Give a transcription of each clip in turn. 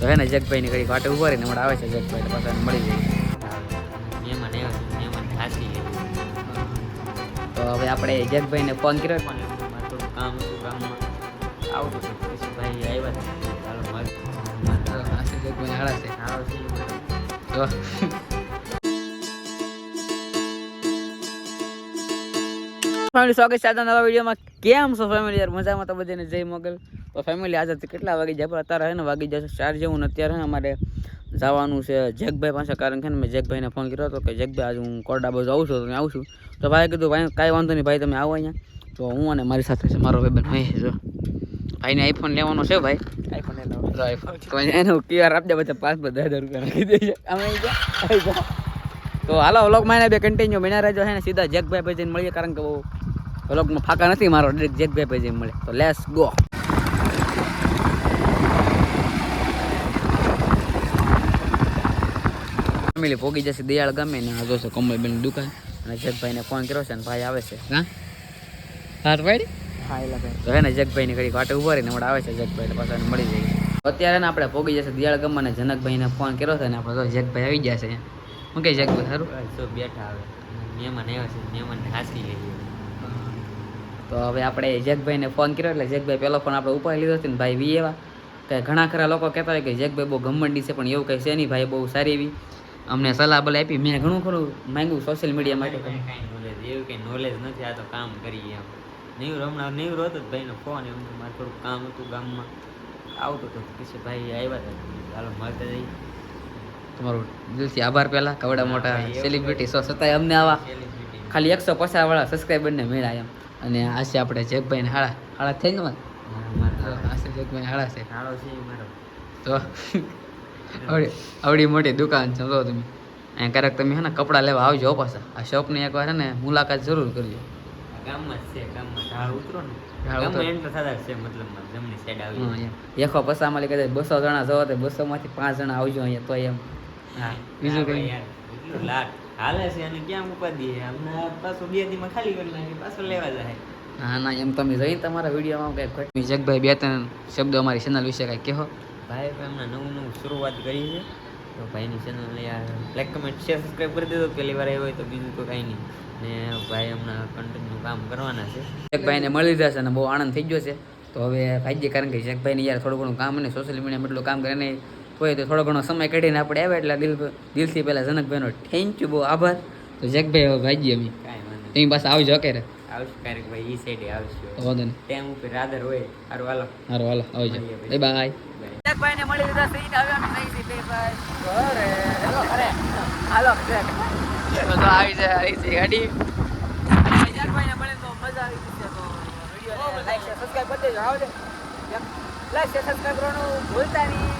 તો હે ને જગભાઈ ની ઘડી વાટે ઊભા રહીને હમણાં આવે છે જગભાઈ એટલે પાછા મળી જાય. મહેમાન આવ્યા છે મહેમાન ખાસી તો હવે આપણે જગભાઈને ફોન કર્યો. પણ થોડું કામ હતું કામમાં આવતું હતું ભાઈ આવ્યા છે. ચાલો મારે જગભાઈ હાડા છે. સારો છે તો ફેમિલી સ્વાગત છે આજના નવા વિડીયોમાં. કેમ છો ફેમિલી યાર મજામાં તો બધાને? જય મોગલ. તો ફેમિલી આજે કેટલા વાગી જાય? અત્યારે હે ને વાગી જશે ચાર જેવું ને અત્યારે અમારે જવાનું છે જેકભાઈ પાસે. કારણ કે મેં જેકભાઈને ફોન કર્યો હતો કે જેકભાઈ આજે હું કોરડા બાજુ આવું છું તો આવું છું. તો ભાઈ કીધું ભાઈ કાંઈ વાંધો નહીં ભાઈ તમે આવો અહીંયા. તો હું અને મારી સાથે છે મારો ભાઈ હોય જો. ભાઈને આઈફોન લેવાનો છે ભાઈ. આઈફોન લેવાનો આઈફોન તો એનું ક્યુઆર આપજો બધા પાંચ બધા હજાર રૂપિયા નાખી દેજે. અમે તો હાલો વ્લોગમાં બે કન્ટિન્યુ બન્યા રહેજો છે ને. સીધા જેકભાઈ ભાઈ જઈને મળીએ કારણ કે બહુ વ્લોગમાં ફાંકા નથી મારો ડાયરેક્ટ જેકભાઈ ભાઈ જઈને મળે. તો લેસ ગો ફેમિલી પોગી જશે દયાળ ગમે ને આ જોશે કમલબેન દુકાન. અને જગભાઈને ફોન કર્યો છે ને ભાઈ આવે છે. હા? હાથ પાડી? હા એ લગાય તો હે ને જગભાઈની ઘડી વાટે ઊભા રહીને હમણાં આવે છે જગભાઈ એટલે પાછા મળી જાય. અત્યારે ને આપણે પોગી જશે દિયાળ ગમે ને જનકભાઈને ફોન કર્યો છે ને આપણે તો જગભાઈ આવી ગયા છે. શું કહે જગભાઈ સારું તો બેઠા આવે મહેમાન આવ્યા છે મહેમાનને હાસી લે તો હવે આપણે જગભાઈને ફોન કર્યો એટલે જગભાઈ પહેલો ફોન આપણે ઉપાડી લીધો હતો ને ભાઈ વી એવા. કે ઘણા ખરા લોકો કહેતા હોય કે જગભાઈ બહુ ગમંડી છે પણ એવું કંઈ છે નહીં ભાઈ બહુ સારી એવી. અમને સલાહ ભલે આપી. મેં ઘણું ખરું માંગ્યું સોશિયલ મીડિયા માટે. કાંઈ કાંઈ નોલેજ એવું કંઈ નોલેજ નથી આ તો કામ કરીએ એમ. નહીં હમણાં નહીં રોતો જ ભાઈનો ફોન એમ મારે થોડું કામ હતું ગામમાં. આવતું હતું પછી ભાઈ આવ્યા હતા. ચાલો મળતા જઈએ. તમારું દિલથી આભાર પહેલા કવડા મોટા સેલિબ્રિટી સો છતાંય અમને આવા. ખાલી એકસો પચાસ વાળા સબસ્ક્રાઈબરને મળ્યા એમ. અને આ છે આપણે જગભાઈને હાળા. હાળા થઈ ને મારે આશે છે હાળા છે. હાળો છે મારો. તો આવડી આવડી મોટી દુકાન છે જો તમે. અહીંયા ક્યારેક તમે હે ને કપડાં લેવા આવજો પાછા. આ શોપની એકવાર હે ને મુલાકાત જરૂર કરજો. ગામમાં છે ગામમાં ઢાળ ઉતરો ને. કદાચ બસો જણા જવો તો બસો માંથી પાંચ જણા આવજો અહીંયા તો એમ. બીજું કઈ? યાર, હાલે છે અને ક્યાં ઉપાધિ છે પાછું બે દીમાં ખાલી કરી નાખી પાછું લેવા જાય. હા ના એમ તમે જોઈને તમારા વિડીયોમાં કંઈક જગભાઈ બે ત્રણ શબ્દો અમારી ચેનલ વિશે કાંઈ કહો. ભાઈ હમણાં નવું નવું શરૂઆત કરી છે. તો ભાઈની ચેનલ યાર લાઈક કમેન્ટ શેર સબસ્ક્રાઈબ કરી દેજો. પહેલી વાર આવ્યો હોય તો બીજું તો કાંઈ નહીં. ને ભાઈ હમણાં કન્ટિન્યુ કામ કરવાના છે. જગભાઈને મળી જશે અને બહુ આનંદ થઈ ગયો છે. તો હવે ભાઈ કારણ કે જગભાઈને યાર થોડું ઘણું કામ અને સોશિયલ મીડિયામાં એટલું કામ કરે ને હોય તો થોડો ઘણો સમય કાઢીને આપણે આવ્યા એટલે દિલ દિલથી પહેલાં જનકભાઈનો થેન્ક યુ બહુ આભાર. તો જગભાઈ હવે ભાઈ અમે. તમે પાસે આવજો ક્યારે આવશું ક્યારેક ભાઈ એ સાઈડે આવશું. વાંધો નહીં. ટાઈમ ઉપર રાધર હોય હારું હાલો. હારું હાલો આવજો. Bye bye Bye. ને મળી લીધા સહી હવે અમે ભાઈ. ઘરે. હાલો તો તો આવી જાય આવી છે ગાડી મળે તો મજા આવી જશે તો વીડિયો લાઈક શેર સબસ્ક્રાઇબ કરી દેજો. આવજો. લાઈક શેર સબસ્ક્રાઇબ કરવાનું ભૂલતા નહીં.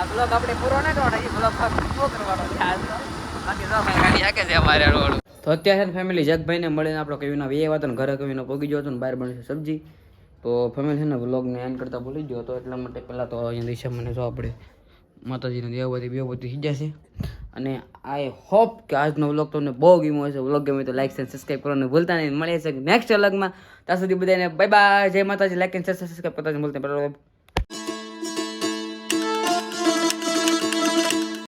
આ બ્લોગ આપણે પૂરો ન કરવાનો એ બ્લોગ પૂરો કરવાનો છે. આજ બાકી જો ગાડી હાકે છે અમારે રોડ. તો અત્યારે ફેમિલી જગભાઈને મળીને આપણો કવિના બે હતા ઘરે કવિનો પોગી ગયો હતો ને બહાર બનશે સબ્જી. તો ફેમિલી છે ને વ્લોગને એન્ડ કરતાં ભૂલી ગયો હતો, એટલા માટે પહેલાં તો અહીંયા દિશા મને જો આપણે માતાજીને દેવબતી બેવબતી થઈ જશે અને આઈ હોપ કે આજનો વ્લોગ તમને બહુ ગમ્યો હશે. વ્લોગ ગમે તો લાઈક એન્ડ સબસ્ક્રાઈબ કરવાનું ભૂલતા નહીં. મળે છે નેક્સ્ટ વ્લોગમાં ત્યાં સુધી બધાને બાય બાય જય માતાજી. લાઈક એન્ડ સબસ્ક્રાઈબ કરતા મળતા